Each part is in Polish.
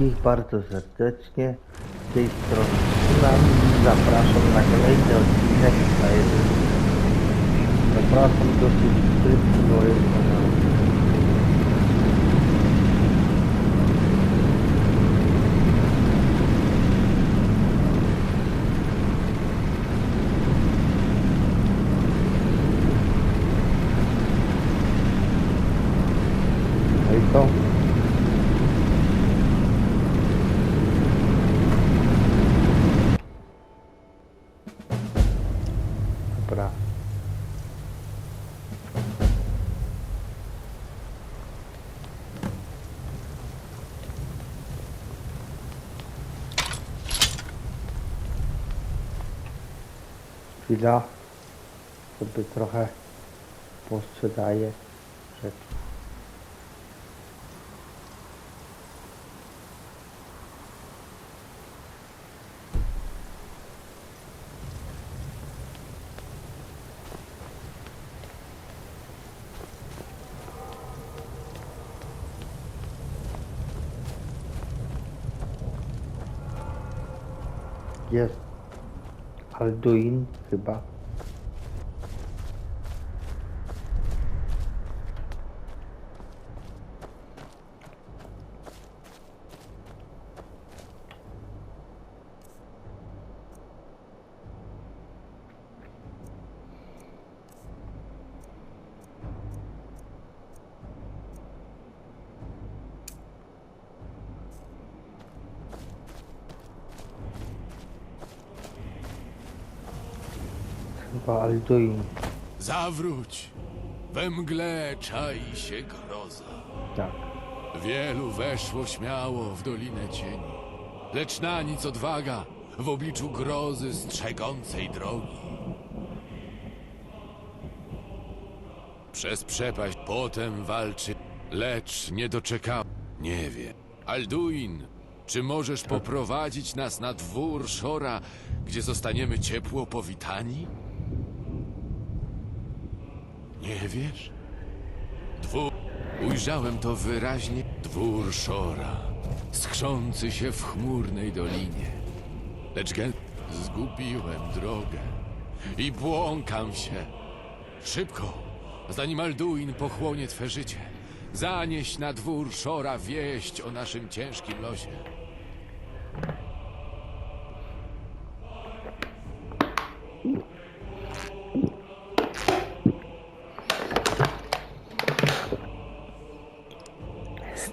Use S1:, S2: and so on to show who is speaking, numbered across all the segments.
S1: Wszystkich bardzo serdecznie z tej strony. Zapraszam na kolejny odcinek. Zapraszam do subskrypcji mojego kanału. Chwila. Sobie trochę posprzedaję rzeczy. Jest Alduin chyba. Alduin.
S2: Zawróć! We mgle czai się groza.
S1: Tak.
S2: Wielu weszło śmiało w Dolinę Cieni, lecz na nic odwaga w obliczu grozy strzegącej drogi. Przez przepaść potem walczy, lecz nie doczekał. Nie wie. Alduin, czy możesz poprowadzić nas na dwór Szora, gdzie zostaniemy ciepło powitani? Nie wiesz? Dwór. Ujrzałem to wyraźnie. Dwór Szora, skrzący się w chmurnej dolinie. Lecz zgubiłem drogę i błąkam się. Szybko, zanim Alduin pochłonie twe życie. Zanieś na dwór Szora wieść o naszym ciężkim losie.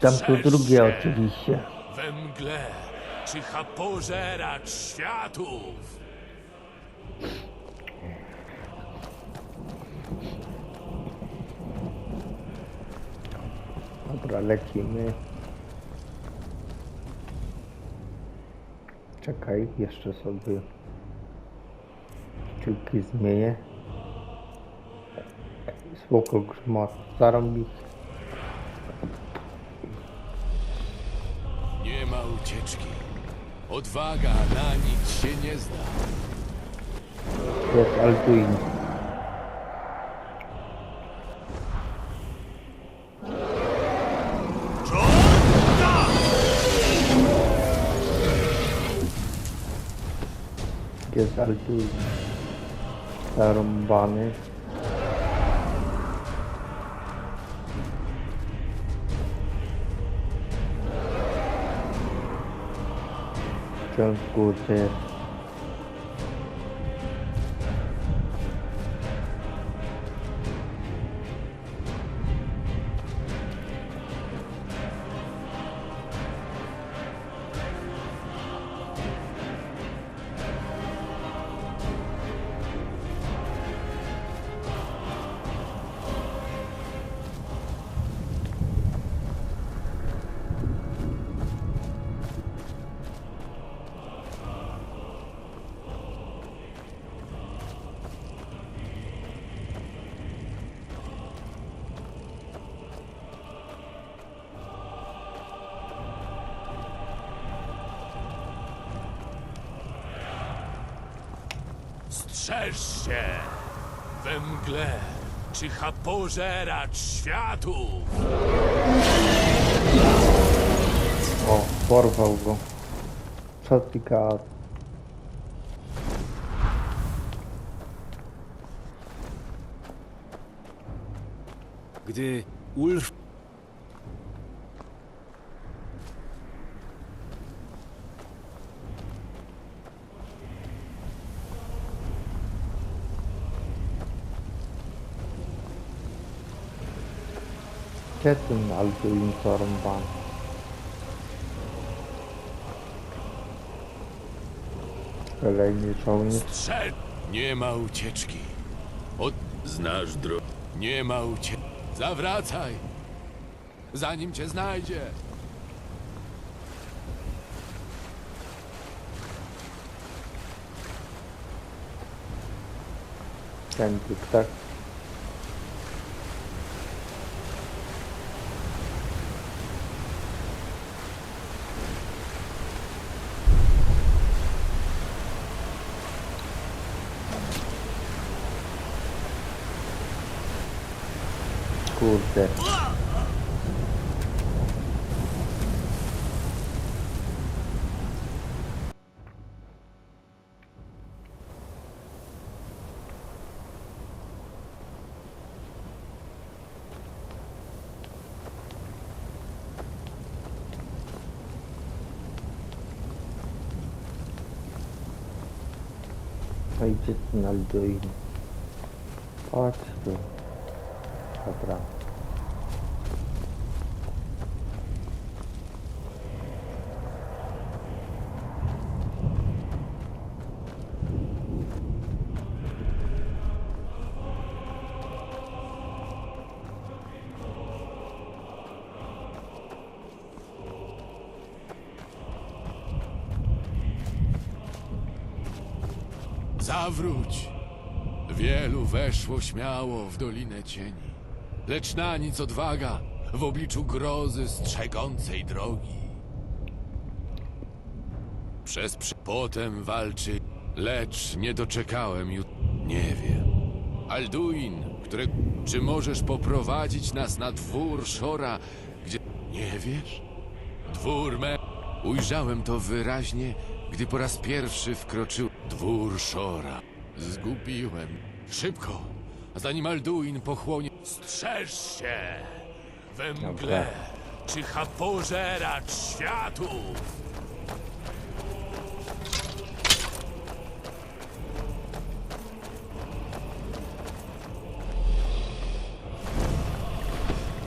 S1: Tam tu drugie oczywiście.
S2: We mgle czyha pożeracz światów.
S1: Dobra, lecimy. Czekaj, jeszcze sobie kilki zmienię. Spoko grzmot zarobić.
S2: Ucieczki. Odwaga na nic się nie zda.
S1: Jest Alduin. Jest Alduin. Zarąbany. 跟过去。
S2: Strzeż się! We mgle czyha pożeracz światów.
S1: O, Porwał go. Co ty gadasz?
S3: Gdy Ulf
S1: Ten Alduin porąbany? Kolejny żołnierz.
S2: Strzel! Nie ma ucieczki. Od... Znasz drogę. Nie ma ucieczki. Zawracaj! Zanim cię znajdzie!
S1: Kendrick, tak? Kurde. No i gdzie ten Alduin? Chodź tu.
S2: Zawróć! Wielu weszło śmiało w Dolinę Cieni. Lecz na nic odwaga w obliczu grozy strzegącej drogi. Przez przy... Potem walczy, lecz nie doczekałem już. Nie wiem. Alduin, które... Czy możesz poprowadzić nas na dwór Szora, gdzie... Nie wiesz? Dwór me... Ujrzałem to wyraźnie, gdy po raz pierwszy wkroczył dwór Szora. Zgubiłem. Szybko, zanim Alduin pochłonie... Strzeż się! We mgle
S1: Dobra.
S2: czyha pożeracz światu!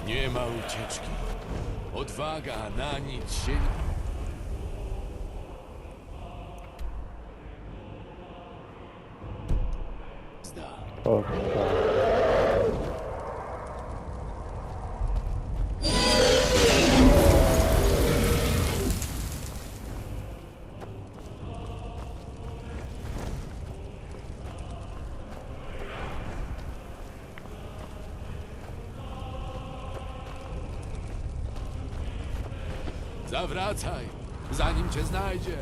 S2: Nie ma ucieczki. Odwaga na nic się nie... zda.
S1: O.
S2: Zawracaj, zanim cię znajdzie.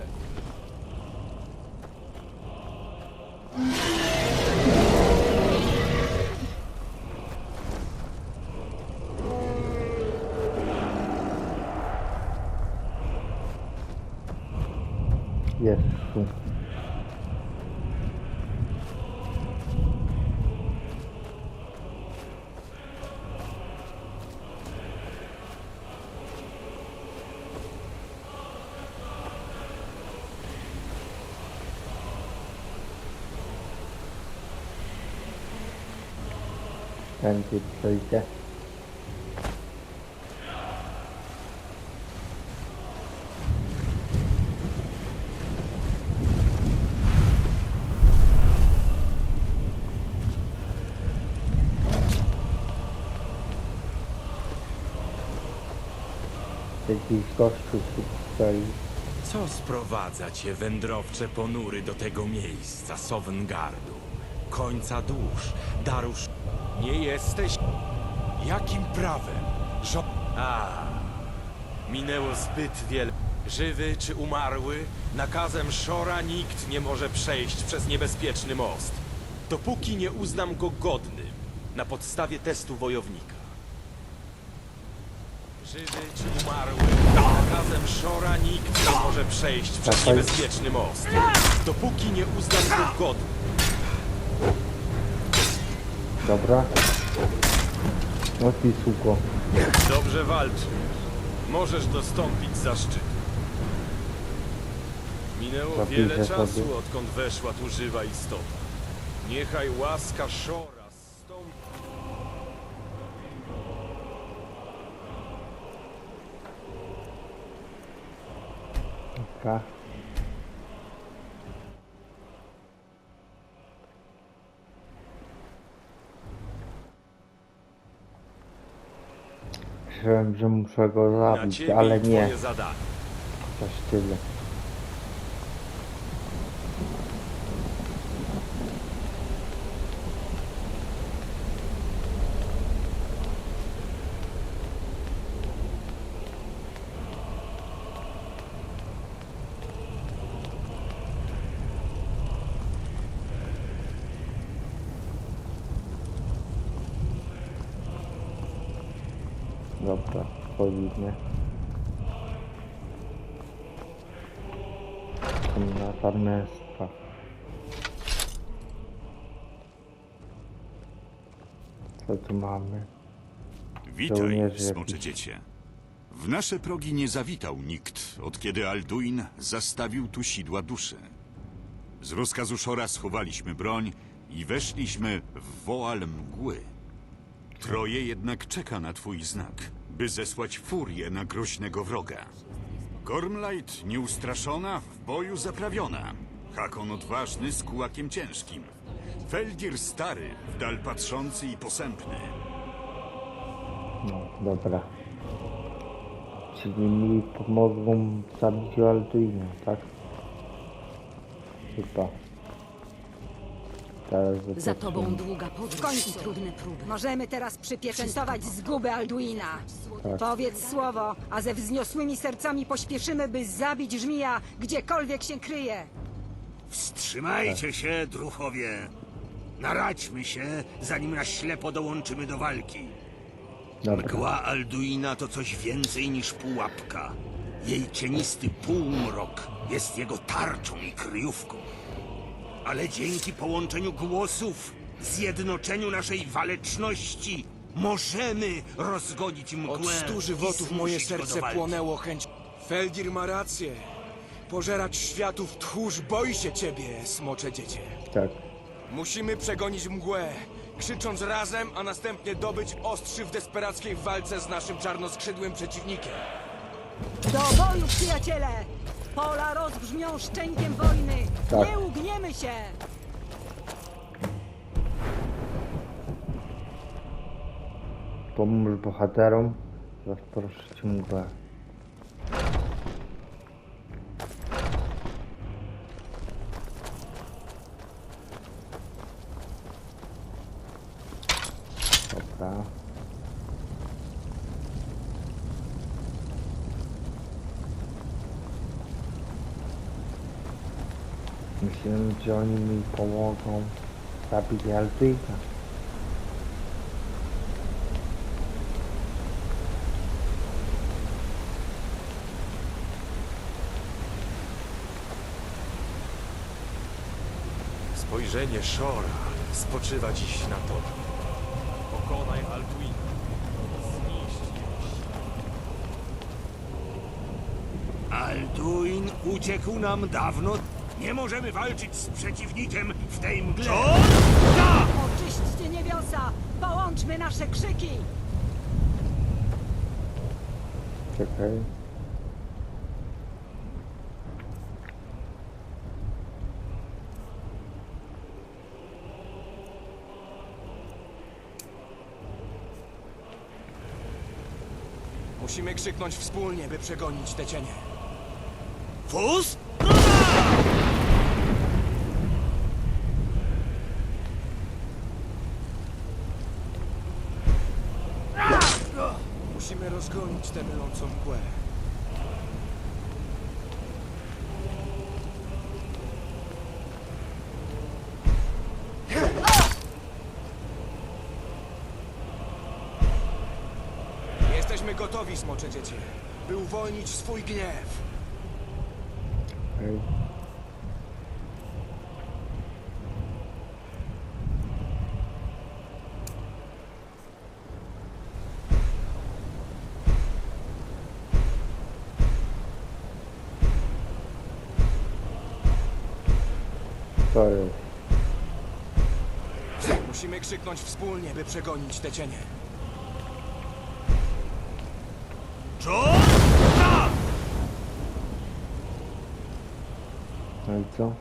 S1: Jest tu. Tędy przejdzie. Jakiś.
S3: Co sprowadza cię, wędrowcze ponury, do tego miejsca, Sowengardu? Końca dusz, darusz... Nie jesteś... Jakim prawem? Żo... A, minęło zbyt wiele... Żywy czy umarły, nakazem Szora nikt nie może przejść przez niebezpieczny most, dopóki nie uznam go godnym na podstawie testu wojownika. Żywy czy umarły, nakazem Shora nikt nie może przejść przez niebezpieczny most, dopóki nie uznam go godnym.
S1: Dobra. No i suko.
S3: Dobrze walczysz. Możesz dostąpić zaszczytu. Minęło
S1: Zapiszę
S3: wiele
S1: sobie.
S3: czasu, odkąd weszła tu żywa istota. Niechaj łaska Shora stąpi.
S1: Dobra. Myślałem, że muszę go zabić, ale nie. Coś tyle. Dobra, powinien. Komnata męstwa. Co tu mamy?
S4: Witaj,
S1: Żołnierze
S4: smocze
S1: jakiś.
S4: dziecię. W nasze progi nie zawitał nikt, od kiedy Alduin zastawił tu sidła duszy. Z rozkazu Szora schowaliśmy broń i weszliśmy w woal mgły. Troje jednak czeka na twój znak, by zesłać furię na groźnego wroga. Gormlight nieustraszona, w boju zaprawiona. Hakon odważny z kułakiem ciężkim. Felgir stary, w dal patrzący i posępny.
S1: No, dobra. Czyli mi pomogą w zabiciu Alduina, tak? Chyba. Teraz
S5: Za tobą długa podróż i trudne próby.
S6: Możemy teraz przypieczętować zgubę Alduina.
S1: Tak.
S6: Powiedz słowo, a ze wzniosłymi sercami pośpieszymy, by zabić żmija, gdziekolwiek się kryje.
S7: Wstrzymajcie się, druchowie! Naradźmy się, zanim na ślepo dołączymy do walki.
S1: Dobra.
S7: Mgła Alduina to coś więcej niż pułapka. Jej cienisty półmrok jest jego tarczą i kryjówką. Ale dzięki połączeniu głosów, zjednoczeniu naszej waleczności, możemy rozgodzić mgłę
S8: Od stu
S7: i
S8: żywotów moje
S7: zmusić go do
S8: serce
S7: walki.
S8: płonęło chęć. Feldir ma rację. Pożeracz światów tchórz boi się ciebie, smocze dziecię.
S1: Tak.
S8: Musimy przegonić mgłę, krzycząc razem, a następnie dobyć ostrzy w desperackiej walce z naszym czarnoskrzydłym przeciwnikiem.
S6: Do boju, przyjaciele! Pola rozbrzmią szczękiem wojny.
S1: Tak.
S6: Nie ugniemy się!
S1: Pomóż bohaterom rozproszyć mgłę. Dobra. Myślę, że oni mi pomogą zabić Altyka.
S3: Spojrzenie Shora spoczywa dziś na tobie. Pokonaj siłę.
S7: Alduin uciekł nam dawno. Nie możemy walczyć z przeciwnikiem w tej mgle.
S6: Oczyśćcie niebiosa! Połączmy nasze krzyki!
S1: Czekaj.
S8: Musimy krzyknąć wspólnie, by przegonić te cienie.
S7: Fus?
S8: Rozgonić tę mylącą mgłę. Jesteśmy gotowi, smocze dziecię. by uwolnić swój gniew.
S1: Ej. To jest.
S8: Musimy krzyknąć wspólnie, by przegonić te cienie.
S1: No i co?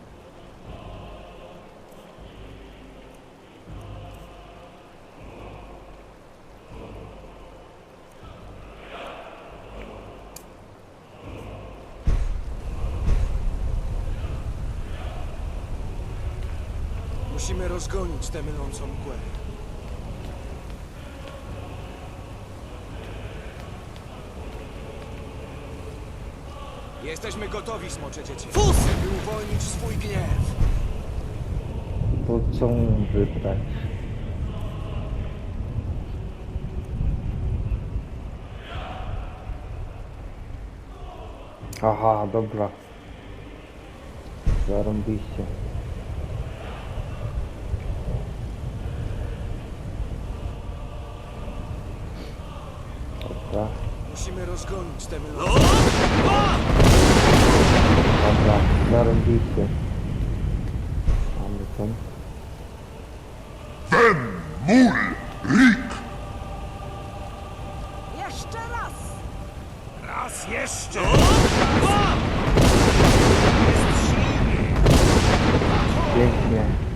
S8: Musimy rozgonić tę mylącą mgłę. Jesteśmy gotowi, smocze dziecię. Fusy! By uwolnić swój gniew.
S1: Po co wybrać? Aha, dobra. Zarąbiście. Dobra,
S8: Musimy rozgonić tę mylącą
S1: dobra, zarąbiście. Mamy to.
S6: Jeszcze raz!
S7: Raz jeszcze!
S1: Pięknie.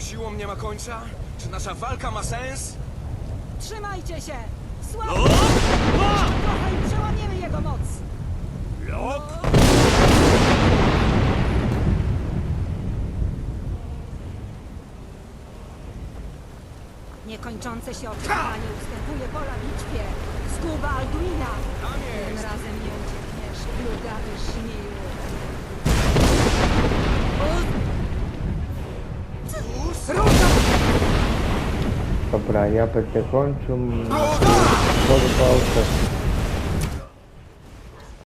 S8: Jego siłą nie ma końca? Czy nasza walka ma sens?
S6: Trzymajcie się! Słabo! Jeszcze trochę i przełamiemy jego moc! Niekończące się oczekiwanie ustępuje pola bitwie. Zguba Alduina! Tym razem nie uciekniesz, plugawy pra
S1: praia para ter conto, pôr pausa.